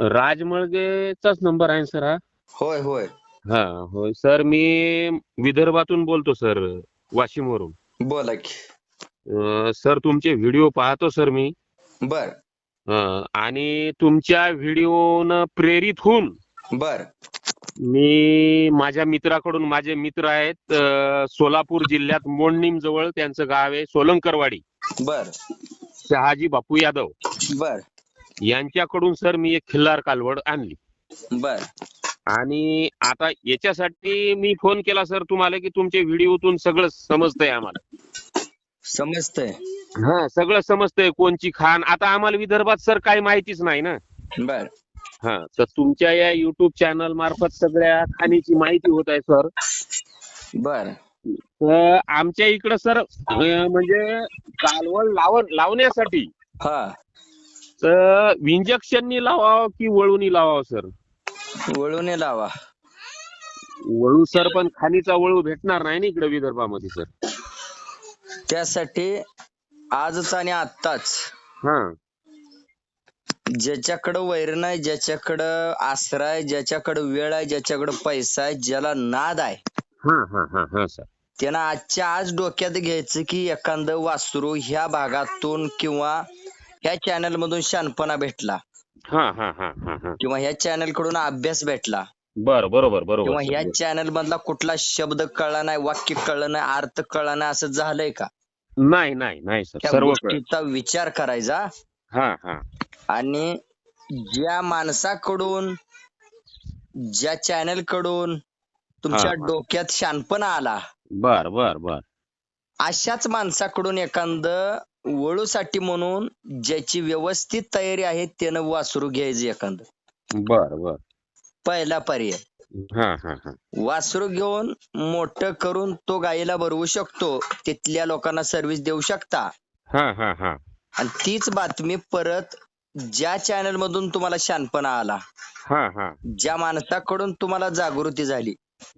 राजमळगेचाच number आहे sir हा? होय होय. हा होय. सर मी विदर्भातून बोलतो सर वाशिमवरून. बोला की. अं, सर तुमचे व्हिडिओ पाहतो सर मी. बर. अं, आणि तुमच्या व्हिडिओनं प्रेरित होऊन बर. मी माझ्या मित्राकडून माझे मित्र आहेत अं, सोलापूर जिल्ह्यात मोडणीम जवळ त्यांचं गाव आहे सोलंकरवाडी. बर. शहाजी बापू यादव. बर. यांच्याकडून सर मी एक खिल्लार कालवड आणली. बर. आणि आता याच्यासाठी मी फोन केला सर तुम्हाला की तुमच्या व्हिडिओतून सगळं समजतंय आम्हाला. समजतंय. हा सगळं समजतंय कोणची खाण. आता आम्हाला विदर्भात सर काही माहितीच नाही ना. बर. हा तर तुमच्या या युट्यूब चॅनल मार्फत सगळ्या खाणीची माहिती होत आहे सर. बर. तर आमच्या इकडं सर म्हणजे कालवण लाव लावण्यासाठी हा. तर इंजेक्शननी लावावं की वळूनी लावावं सर वळून लावा. वळू सर पण खाणीचा वळू भेटणार नाही ना इकडे विदर्भामध्ये सर त्यासाठी आजच आणि आत्ताच. हा. ज्याच्याकडं वैर नाही ज्याच्याकडं आसरा आहे ज्याच्याकडं वेळ आहे ज्याच्याकडं पैसा आहे ज्याला नाद आहे हा हा हा हा सर त्यानं आजच्या आज डोक्यात घ्यायचं की एखादं वासरू ह्या भागातून किंवा ह्या चॅनल मधून शानपणा भेटला. हा हा हा हा हा. किंवा ह्या चॅनलकडून अभ्यास भेटला. बर बरोबर बरोबर. किंवा. ह्या चॅनल मधला कुठला शब्द कळला नाही वाक्य कळलं नाही अर्थ कळला नाही असं झालंय का? नाही नाही नाही सर. त्या सर्व कळ गोष्टीचा विचार करायचा. हा हा. आणि ज्या माणसाकडून ज्या चॅनलकडून तुमच्या हा, हा. डोक्यात शानपणा आला. बर बर बर. अशाच माणसाकडून एखादं वळूसाठी म्हणून ज्याची व्यवस्थित तयारी आहे त्यानं वासरू घ्यायचं एखादं. बर बर. पहिला पर्याय. हा हा हा. वासरू घेऊन मोठं करून तो गायीला भरवू शकतो तिथल्या लोकांना सर्व्हिस देऊ शकता. हा हा हा. आणि तीच बातमी परत ज्या चॅनल मधून तुम्हाला शानपणा आला हा हा. ज्या माणसाकडून तुम्हाला जागृती झाली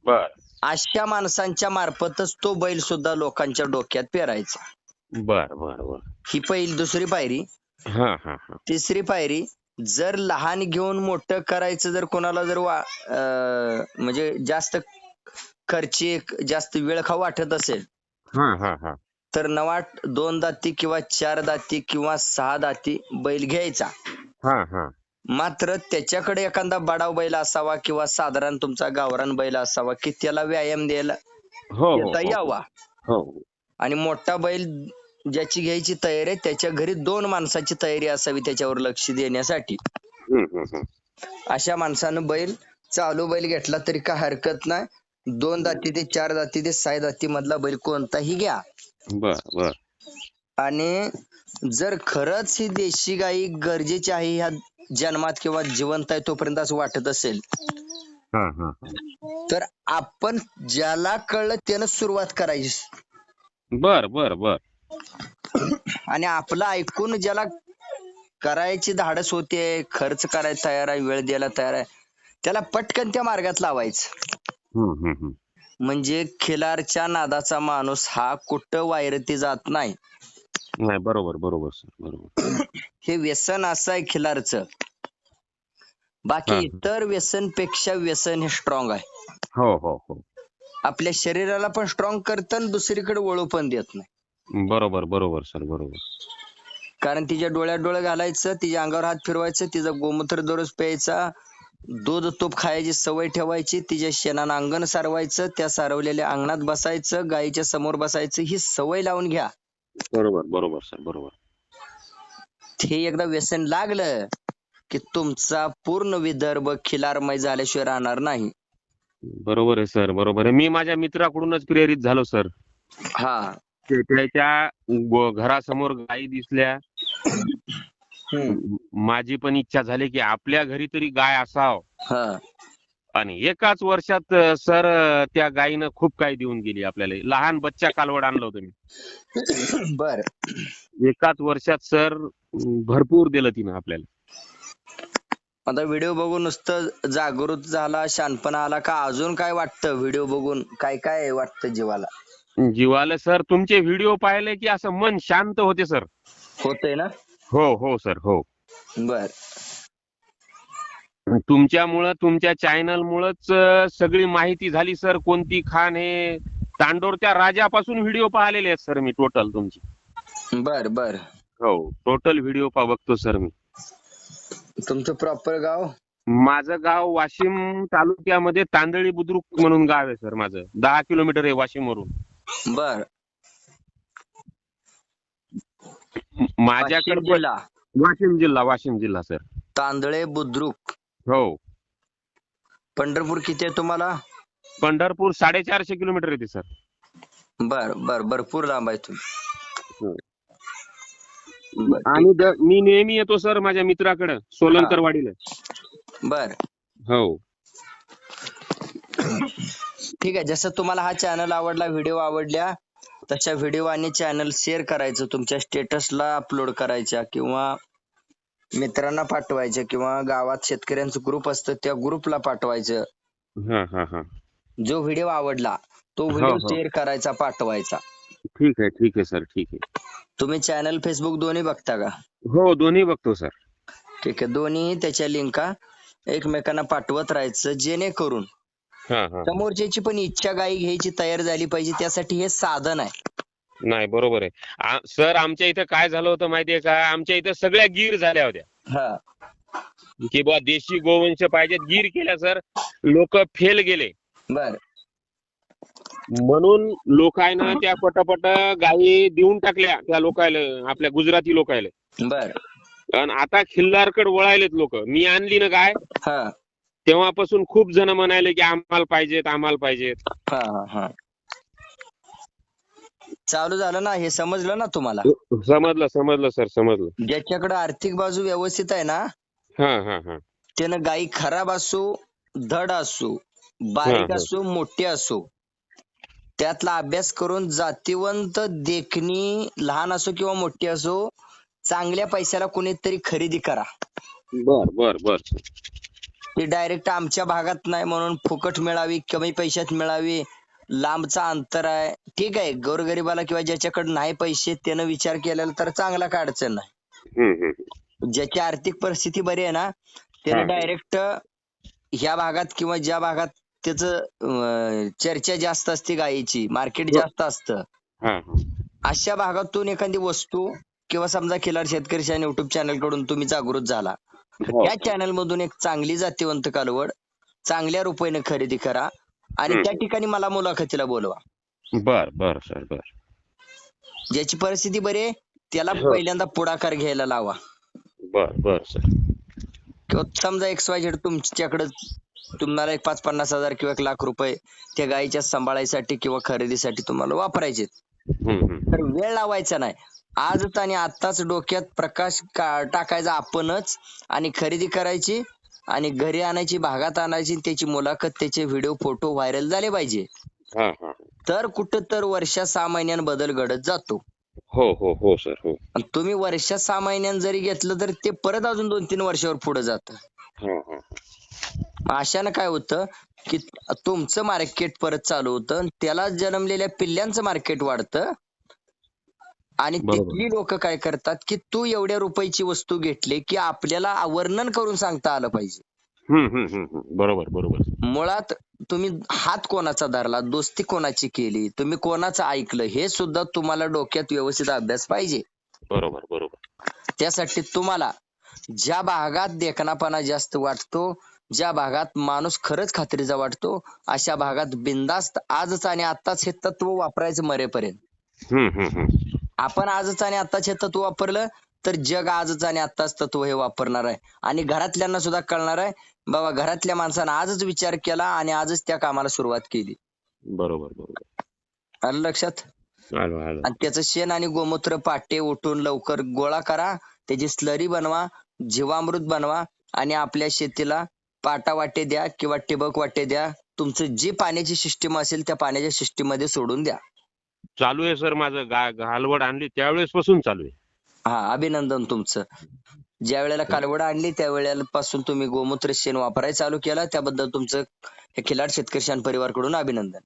बर. अशा माणसांच्या मार्फतच तो बैल सुद्धा लोकांच्या डोक्यात पेरायचा. बर बर बर. ही पहिली दुसरी पायरी. हा हा हा. तिसरी पायरी जर लहान घेऊन मोठं करायचं जर कोणाला जर वा अं, म्हणजे जास्त खर्चिक जास्त वेळ खाऊ वाटत असेल. हा हा हा. तर नवाट दोन दाती किंवा चार दाती किंवा सहा दाती बैल घ्यायचा. हा हा. मात्र त्याच्याकडे एखादा बडाव बैल असावा किंवा साधारण तुमचा गावरान बैल असावा की त्याला व्यायाम द्यायला हो देता हो. यावा. हो. आणि मोठा बैल ज्याची घ्यायची तयारी आहे त्याच्या घरी दोन माणसाची तयारी असावी त्याच्यावर लक्ष देण्यासाठी. अशा माणसानं बैल चालू बैल घेतला तरी काय हरकत नाही. दोन दाती ते चार दाती ते सहा दाती मधला बैल कोणताही घ्या. बर बर. आणि जर खरंच ही देशी गाई गरजेची आहे ह्या जन्मात किंवा जिवंत आहे तोपर्यंत असं वाटत असेल. तर आपण ज्याला कळलं त्यानं सुरुवात करायची. बर बर बर. आणि आपलं ऐकून ज्याला करायची धाडस होते खर्च करायला तयार आहे वेळ द्यायला तयार आहे त्याला पटकन त्या मार्गात लावायचं. म्हणजे खिलारच्या नादाचा माणूस हा कुठं वायरती जात नाही. नाही बरोबर बरोबर सर बरोबर. हे व्यसन असं आहे खिलारचं. बाकी. इतर व्यसनपेक्षा व्यसन हे स्ट्रॉंग आहे. हो हो हो. आपल्या शरीराला पण स्ट्रॉंग करतं आणि दुसरीकडे वळू पण देत नाही. बरोबर बरोबर सर बरोबर. कारण तिच्या डोळ्यात डोळे घालायचं तिच्या अंगावर हात फिरवायचं तिचा गोमूत्र दररोज प्यायचा दूध तूप खायची सवय ठेवायची तिच्या शेणानं अंगण सारवायचं त्या सारवलेल्या अंगणात बसायचं गायीच्या समोर बसायचं ही सवय लावून घ्या. बरोबर बरोबर सर बरोबर. हे एकदा व्यसन लागलं की तुमचा पूर्ण विदर्भ खिलारमय झाल्याशिवाय राहणार नाही. बरोबर आहे सर बरोबर आहे. मी माझ्या मित्राकडूनच प्रेरित झालो सर. हा. त्याच्या गो- घरासमोर गायी दिसल्या. हम्म. माझी पण इच्छा झाली की आपल्या घरी तरी गाय असाव. हा. आणि एकाच वर्षात सर त्या गायीनं खूप काही देऊन गेली आपल्याला. लहान बच्चा कालवड आणलं होतं मी. बर. एकाच वर्षात सर भरपूर दिलं तिनं आपल्याला. आता व्हिडिओ बघून नुसतं जागृत झाला शानपणा आला का? अजून काय वाटतं व्हिडिओ बघून? काय काय वाटतं जीवाला? जीवाला सर तुमचे व्हिडिओ पाहिले की असं मन शांत होते सर? होतंय ना? हो हो सर हो. बर. तुमच्यामुळं तुमच्या चॅनल मुळच सगळी माहिती झाली सर कोणती खान हे? तांडोरच्या राजापासून व्हिडिओ पाहिलेले आहेत सर मी टोटल तुमची. बर बर. हो टोटल व्हिडिओ पा बघतो सर मी. तुमचं प्रॉपर गाव? माझं गाव वाशिम तालुक्यामध्ये तांदळी बुद्रुक म्हणून गाव आहे सर माझं. दहा किलोमीटर आहे वाशिम वरून बर. माझ्याकडे वाशिम जिल्हा. वाशिम जिल्हा वाशिम जिल्हा सर तांदळे बुद्रुक. हो. पंढरपूर किती आहे तुम्हाला? पंढरपूर साडेचारशे किलोमीटर येते सर बर बर भरपूर लांब आहे हो. तुम्ही बर, आणि द- मी नेहमी येतो सर माझ्या मित्राकडे सोलंकरवाडीला. बर. हो. ठीक आहे जसं तुम्हाला हा चॅनल आवडला व्हिडिओ आवडल्या तशा व्हिडिओ आणि चॅनल शेअर करायचं तुमच्या स्टेटसला अपलोड करायच्या किंवा मित्रांना पाठवायचं किंवा गावात शेतकऱ्यांचं ग्रुप असतं त्या ग्रुपला पाठवायचं. हा हा हा. जो व्हिडिओ आवडला तो हो, व्हिडिओ हो. शेअर करायचा पाठवायचा. ठीक आहे ठीक आहे सर ठीक आहे. तुम्ही चॅनल फेसबुक दोन्ही बघता का? हो दोन्ही बघतो सर. ठीक आहे दोन्ही त्याच्या लिंका एकमेकांना पाठवत राहायचं जेणेकरून हा हा समोरच्याची पण इच्छा गाई घ्यायची तयार झाली पाहिजे त्यासाठी हे साधन आहे. नाही बरोबर आहे. सर आमच्या इथं काय झालं होतं माहितीये का? आमच्या इथं सगळ्या गीर झाल्या होत्या. हा. की बुवा देशी गोवंश पाहिजेत गीर केल्या सर. लोक फेल गेले. बर. म्हणून लोकांना त्या पटापट गायी देऊन टाकल्या त्या लोकायला आपल्या गुजराती लोकायला. बर. आणि आता खिल्लारकड वळायलेत लोक. मी आणली ना गाय. हा. तेव्हापासून खूप जण म्हणाले की आम्हाला पाहिजेत आम्हाला पाहिजेत. हा हा हा. चालू झालं ना हे समजलं ना तुम्हाला? समजलं समजलं सर समजलं. ज्याच्याकडे आर्थिक बाजू व्यवस्थित आहे ना हा हा हा. त्यानं गाई खराब असो धड असो बारीक हा. असो मोठी असो त्यातला अभ्यास करून जातीवंत देखणी लहान असो किंवा मोठी असो चांगल्या पैशाला कोणीतरी खरेदी करा. बर बर बर. ती डायरेक्ट आमच्या भागात नाही म्हणून फुकट मिळावी कमी पैशात मिळावी लांबचा अंतर आहे ठीक आहे गोरगरिबाला किंवा ज्याच्याकडे नाही पैसे त्यानं विचार केलेला तर चांगला काय अडचण नाही. ज्याची आर्थिक परिस्थिती बरी आहे ना त्याने. डायरेक्ट ह्या भागात किंवा ज्या भागात त्याच चर्चा जास्त असते गायीची मार्केट हो. जास्त असतं अशा भागातून एखादी वस्तू किंवा समजा खिलार शेतकरी युट्यूब चॅनलकडून तुम्ही जागृत झाला. त्या चॅनल मधून एक चांगली जातीवंत कालवड चांगल्या रुपयाने खरेदी करा आणि. त्या ठिकाणी मला मुलाखतीला बोलवा. बर बर सर बर. ज्याची परिस्थिती बरी आहे त्याला हो. पहिल्यांदा पुढाकार घ्यायला लावा. बर बर सर. किंवा समजा एक्स वाय झेड तुमच्याकडे तुम्हाला एक पाच पन्नास हजार किंवा एक लाख रुपये त्या गायीच्या सांभाळायसाठी किंवा खरेदीसाठी तुम्हाला वापरायचे. तर वेळ लावायचा नाही. आजच आणि आताच डोक्यात प्रकाश का- टाकायचा आपणच आणि खरेदी करायची आणि घरी आणायची भागात आणायची त्याची मुलाखत त्याचे व्हिडिओ फोटो व्हायरल झाले पाहिजे. हा हा. तर कुठं तर वर्षा सहा महिन्यान बदल घडत जातो. हो हो हो सर हो. आणि तुम्ही वर्षा सहा महिन्यान जरी घेतलं तर ते परत अजून दोन तीन वर्षावर पुढे जातं. अशानं काय होतं की तुमचं मार्केट परत चालू होतं आणि त्याला जन्मलेल्या पिल्ल्यांचं मार्केट वाढतं. आणि. तिथली लोक काय करतात की तू एवढ्या रुपयाची वस्तू घेतली की आपल्याला वर्णन करून सांगता आलं पाहिजे. बरोबर बरोबर मुळात तुम्ही हात कोणाचा धरला दोस्ती कोणाची केली तुम्ही कोणाचं ऐकलं हे सुद्धा तुम्हाला डोक्यात व्यवस्थित अभ्यास पाहिजे बरोबर बरोबर त्यासाठी तुम्हाला ज्या भागात देखणापणा जास्त वाटतो ज्या भागात माणूस खरंच खात्रीचा वाटतो अशा भागात बिंदास्त आजच आणि आताच हे तत्व वापरायचं मरेपर्यंत. आपण आजच आणि आताच हे तत्व वापरलं तर जग आजच आणि आताच तत्व हे वापरणार आहे. आणि घरातल्यांना सुद्धा कळणार आहे. बाबा घरातल्या माणसानं आजच विचार केला आणि आजच त्या कामाला सुरुवात केली. बरोबर बरोबर. आलं लक्षात? आणि त्याचं शेण आणि गोमूत्र पाटे उठून लवकर गोळा करा. त्याची स्लरी बनवा जीवामृत बनवा आणि आपल्या शेतीला पाटा वाटे द्या किंवा ठिबक वाटे द्या. तुमचं जी पाण्याची सिस्टीम असेल त्या पाण्याच्या सिस्टीममध्ये सोडून द्या. चालू आहे सर माझं गा घालवड आणली त्यावेळेस पासून चालू आहे. हा अभिनंदन तुमचं. ज्या वेळेला कालवड आणली त्या वेळेला पासून तुम्ही गोमूत्र शेण वापरायला चालू केला त्याबद्दल तुमचं हे खिलाड शेतकरी शान परिवारकडून अभिनंदन.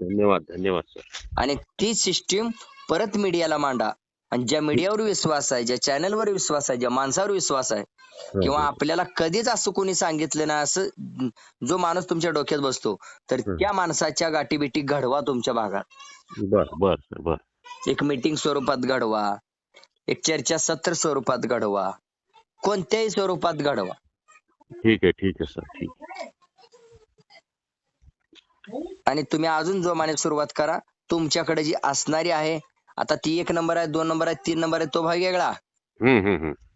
धन्यवाद धन्यवाद सर. आणि ती सिस्टीम परत मीडियाला मांडा. आणि ज्या मीडियावर विश्वास आहे ज्या चॅनलवर विश्वास आहे ज्या माणसावर विश्वास आहे किंवा. आपल्याला कधीच असं कोणी सांगितलं ना असं जो माणूस तुमच्या डोक्यात बसतो तर. त्या माणसाच्या गाठीबिटी घडवा तुमच्या भागात बर बर बर एक मीटिंग स्वरूपात घडवा एक चर्चा सत्र स्वरूपात घडवा कोणत्याही स्वरूपात घडवा ठीक आहे ठीक आहे सर ठीक. आणि तुम्ही अजून जोमाने सुरुवात करा तुमच्याकडे जी असणारी आहे आता ती एक नंबर आहे दोन नंबर आहे तीन नंबर आहे तो भाग वेगळा.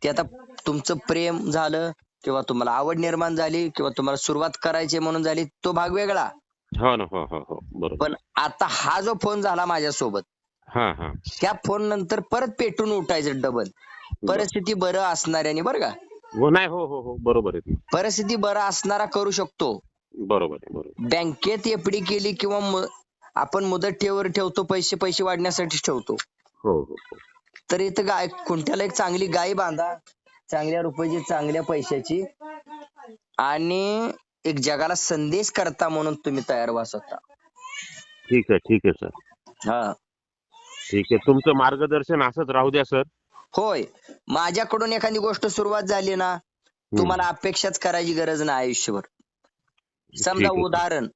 ते आता तुमचं प्रेम झालं किंवा तुम्हाला आवड निर्माण झाली किंवा तुम्हाला सुरुवात करायची म्हणून झाली तो भाग वेगळा. हो हो हो पण आता हा जो फोन झाला माझ्यासोबत हा हा. त्या फोन नंतर परत पेटून उठायचं डबल परिस्थिती बरं असणाऱ्याने बरं का? हो नाही हो हो हो बरोबर आहे. परिस्थिती बरं असणारा करू शकतो. बरोबर बँकेत एफडी केली किंवा आपण मुदत ठेवर ठेवतो पैसे पैसे वाढण्यासाठी ठेवतो. हो हो हो. तर इथं गाय खुंट्याला एक चांगली गाय बांधा चांगल्या रुपयाची चांगल्या पैशाची. आणि एक जगाला संदेश करता म्हणून तुम्ही तयार व्हा स्वतः. ठीक आहे ठीक आहे सर. हा. ठीक आहे तुमचं मार्गदर्शन असंच राहू द्या सर. होय. माझ्याकडून एखादी गोष्ट सुरुवात झाली ना तुम्हाला अपेक्षाच करायची गरज नाही आयुष्यभर. समजा उदाहरण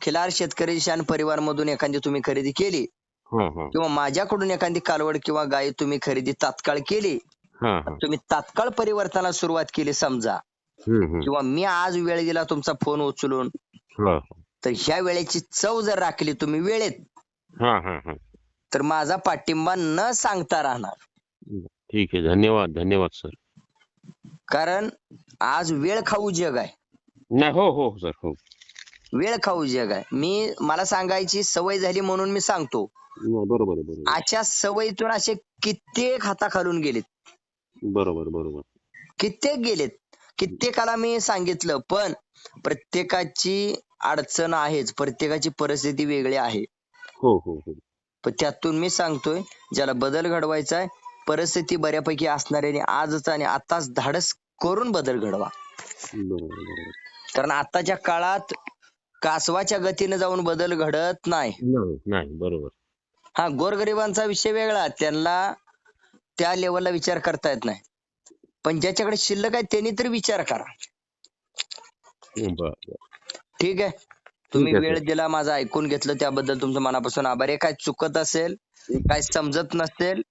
खिलार शेतकरी शान परिवार मधून एखादी तुम्ही खरेदी केली किंवा माझ्याकडून एखादी कालवड किंवा गाय तुम्ही खरेदी तात्काळ केली तुम्ही तात्काळ परिवर्तनाला सुरुवात केली समजा. किंवा मी आज वेळ दिला तुमचा फोन उचलून तर ह्या वेळेची चव जर राखली तुम्ही वेळेत तर माझा पाठिंबा न सांगता राहणार. ठीक आहे. धन्यवाद धन्यवाद सर. कारण आज वेळ खाऊ जग आहे. नाही हो हो सर हो. वेळ खाऊ जग आहे. मी मला सांगायची सवय झाली म्हणून मी सांगतो. बरोबर आजच्या सवयीतून असे कित्येक हाताखालून गेलेत. बरोबर बरोबर. कित्येक गेलेत. कित्येकाला मी सांगितलं पण प्रत्येकाची अडचण आहेच. प्रत्येकाची परिस्थिती वेगळी आहे. हो हो हो. पण त्यातून मी सांगतोय ज्याला बदल घडवायचा आहे परिस्थिती बऱ्यापैकी असणाऱ्याने आजच आणि आताच धाडस करून बदल घडवा. कारण आताच्या काळात कासवाच्या गतीने जाऊन बदल घडत नाही. नाही नाही बरोबर. हा गोरगरिबांचा विषय वेगळा. त्यांना त्या लेवलला विचार करता येत नाही. पण ज्याच्याकडे शिल्लक आहे त्यांनी तरी विचार करा. बर. ठीक आहे? तुम्ही ठीक आहे, वेळ. दिला माझं ऐकून घेतलं त्याबद्दल तुमचं मनापासून आभार. आहे काय चुकत असेल काय समजत नसेल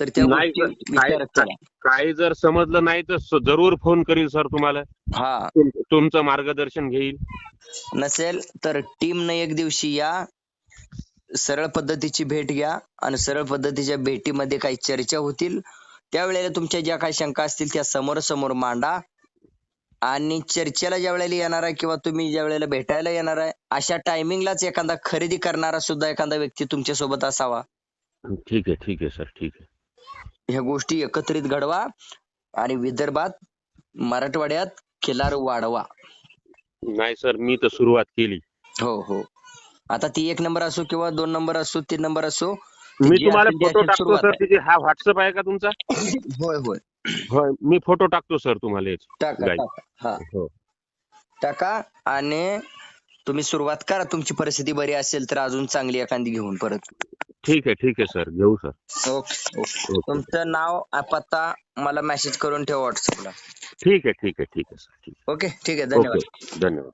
तर त्या नाही, गोष्टी सर. विचार काय- करा. काही जर समजलं नाही तर स- जरूर फोन करील सर तुम्हाला. हा. तुम- तुमचं मार्गदर्शन घेईल. नसेल तर टीम न एक दिवशी या सरळ पद्धतीची भेट घ्या आणि सरळ पद्धतीच्या भेटीमध्ये काही चर्चा होतील. त्यावेळेला तुमच्या ज्या काही शंका असतील त्या समोर समोर मांडा. आणि चर्चेला ज्या वेळेला येणार आहे किंवा तुम्ही ज्या वेळेला भेटायला येणार आहे अशा टायमिंगलाच एखादा खरेदी करणारा सुद्धा एखादा व्यक्ती तुमच्यासोबत असावा. ठीक आहे ठीक आहे सर ठीक आहे. ह्या गोष्टी एकत्रित घडवा. आणि विदर्भात मराठवाड्यात खिलार वाढवा. नाही सर मी तर सुरुवात केली. हो हो. आता ती एक नंबर असो किंवा दोन नंबर असो तीन नंबर असो मी जी तुम्हाला असेल ती फोटो असेल टाकतो सुरुवात सर आहे. तिथे हा व्हॉट्सअप आहे का तुमचा? होय होय. होय मी फोटो टाकतो सर तुम्हाला याचे. टाका Right. टाका. हा. हो. टाका आणि तुम्ही सुरुवात करा. तुमची परिस्थिती बरी असेल तर अजून चांगली एखादी घेऊन परत. ठीक आहे ठीक आहे सर. घेऊ सर. Okay okay. ओके तुमचं नाव आ, पत्ता मला मेसेज करून ठेवा व्हॉट्सअपला ठीक आहे ठीक आहे ठीक आहे सर. ठीक ओके ठीक आहे. धन्यवाद. ओके धन्यवाद.